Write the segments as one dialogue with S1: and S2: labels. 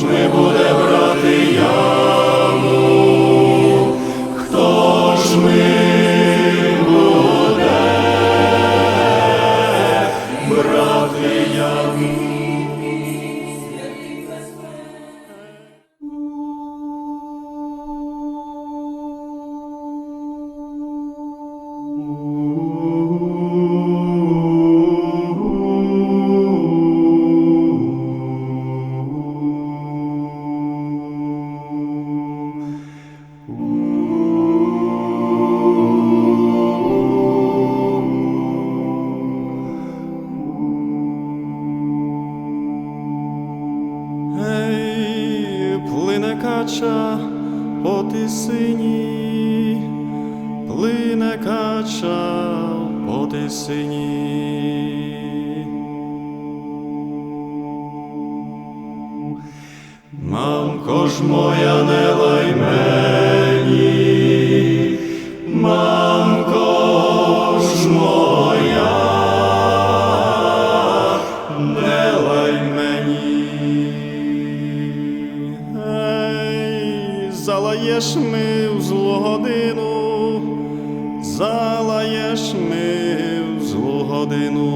S1: ми буде по тисині, плине кача по тисині. Мамко ж моя не лай годину, залаєш ми в злу годину.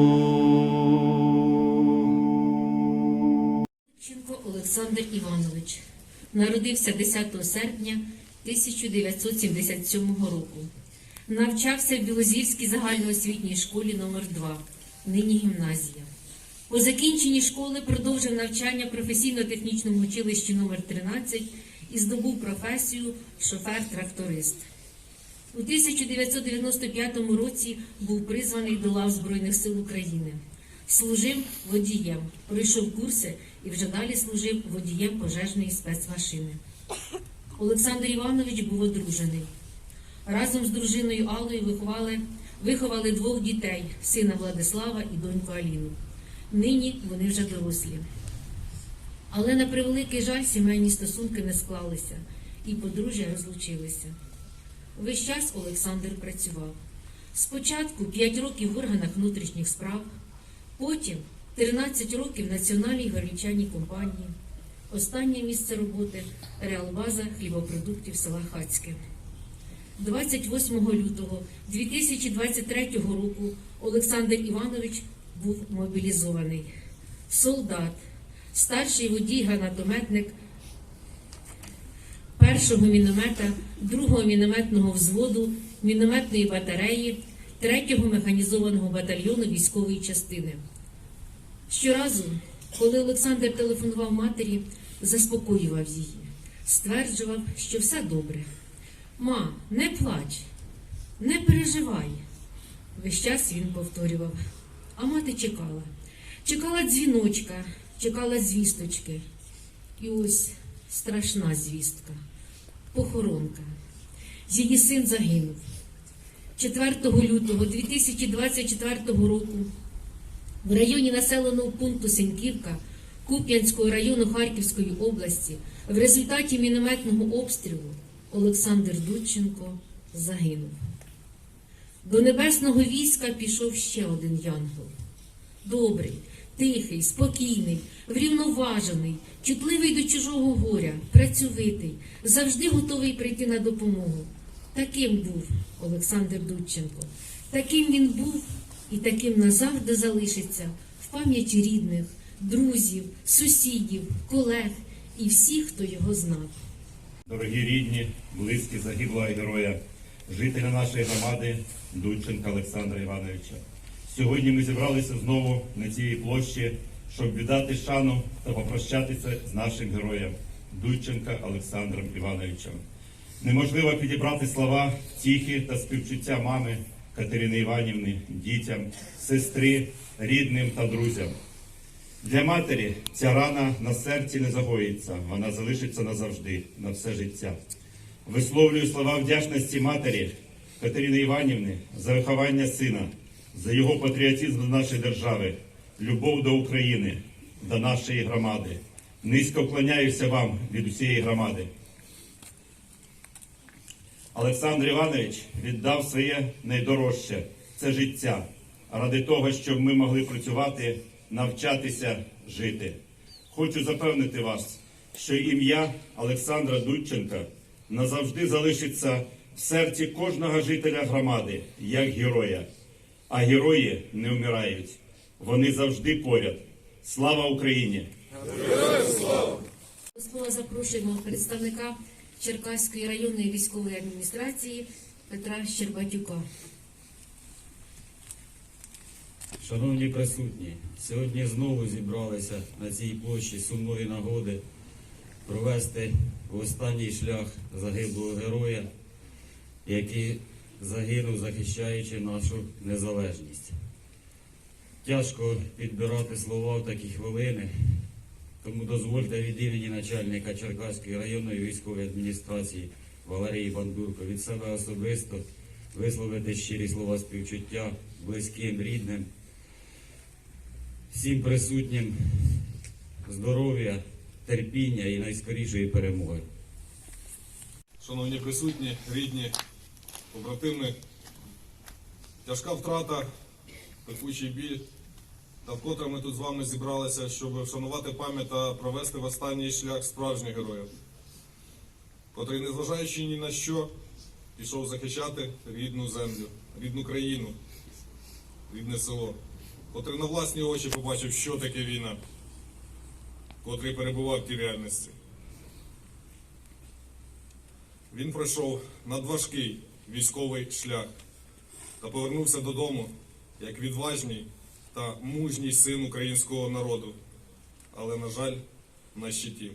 S2: Ченко Олександр Іванович народився 10 серпня 1977 року. Навчався в Білозірській загальноосвітній школі номер 2 нині гімназія. По закінченні школи продовжив навчання в професійно-технічному училищі номер 13 і здобув професію шофер-тракторист. У 1995 році був призваний до лав Збройних сил України. Служив водієм, пройшов курси і вже далі служив водієм пожежної спецмашини. Олександр Іванович був одружений. Разом з дружиною Аллою виховали, виховали двох дітей сина Владислава і доньку Аліну. Нині вони вже дорослі. Але на превеликий жаль сімейні стосунки не склалися, і подружжя розлучилися. Весь час Олександр працював. Спочатку 5 років в органах внутрішніх справ, потім 13 років в Національній горілчаній компанії. Останнє місце роботи реалбаза хлібопродуктів села Хацьке. 28 лютого 2023 року Олександр Іванович був мобілізований. Солдат, старший водій гранатометник першого міномета, другого мінометного взводу, мінометної батареї, третього механізованого батальйону військової частини. Щоразу, коли Олександр телефонував матері, заспокоював її, стверджував, що все добре. Ма, не плач, не переживай. Весь час він повторював. А мати чекала. Чекала дзвіночка, чекала звісточки. І ось страшна звістка. Похоронка. Її син загинув. 4 лютого 2024 року в районі населеного пункту Сеньківка Куп'янського району Харківської області в результаті мінометного обстрілу Олександр Дудченко загинув. До небесного війська пішов ще один янгол. Добрий, тихий, спокійний, врівноважений, чутливий до чужого горя, працьовитий, завжди готовий прийти на допомогу. Таким був Олександр Дудченко. Таким він був і таким назавжди залишиться в пам'яті рідних, друзів, сусідів, колег і всіх, хто його знав.
S3: Дорогі рідні, близькі загиблого героя, жителя нашої громади Дудченка Олександра Івановича. Сьогодні ми зібралися знову на цій площі, щоб віддати шану та попрощатися з нашим героєм Дудченка Олександром Івановичем. Неможливо підібрати слова тіхи та співчуття мами Катерини Іванівни, дітям, сестри, рідним та друзям. Для матері ця рана на серці не загоїться, вона залишиться назавжди, на все життя. Висловлюю слова вдячності матері Катерини Іванівни за виховання сина, за його патріотизм до нашої держави, любов до України, до нашої громади. Низько вклоняюся вам від усієї громади. Олександр Іванович віддав своє найдорожче це життя ради того, щоб ми могли працювати, навчатися, жити. Хочу запевнити вас, що ім'я Олександра Дудченка назавжди залишиться в серці кожного жителя громади як героя. А герої не вмирають. Вони завжди поряд. Слава Україні!
S2: До слова запрошуємо представника Черкаської районної військової адміністрації Петра Щербатюка.
S4: Шановні присутні, сьогодні знову зібралися на цій площі сумної нагоди провести в останній шлях загиблого героя, який загинув, захищаючи нашу незалежність. Тяжко підбирати слова в такі хвилини, тому дозвольте від імені начальника Черкаської районної військової адміністрації Валерії Бандурко від себе особисто висловити щирі слова співчуття близьким, рідним, всім присутнім здоров'я, терпіння і найскорішої перемоги.
S5: Шановні присутні, рідні, побратими, тяжка втрата, пекучий біль. Та вкотре ми тут з вами зібралися, щоб вшанувати пам'ять та провести в останній шлях справжніх героїв, котрий, незважаючи ні на що, пішов захищати рідну землю, рідну країну, рідне село, котрий на власні очі побачив, що таке війна, котрий перебував в тій реальності. Він пройшов надважкий військовий шлях та повернувся додому як відважний та мужній син українського народу, але, на жаль, на щиті.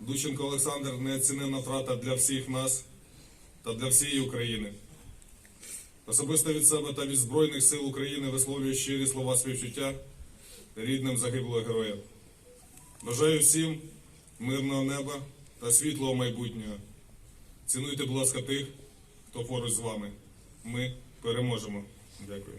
S5: Дученко Олександр неоціненна втрата для всіх нас та для всієї України. Особисто від себе та від Збройних сил України висловлюю щирі слова співчуття рідним загиблого героя. Бажаю всім мирного неба та світлого майбутнього. Цінуйте, будь ласка, тих, хто поруч з вами. Ми переможемо. Дякую.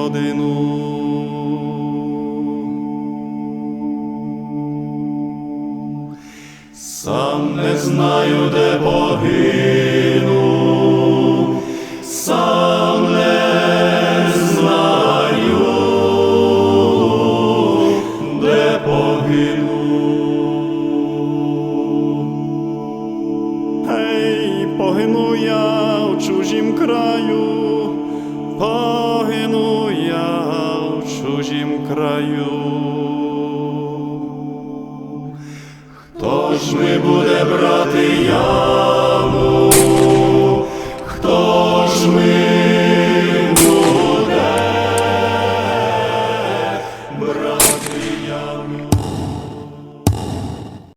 S1: годину. Сам не знаю, де погину, чужім краю. Хто ж ми буде брати яму? Хто ж ми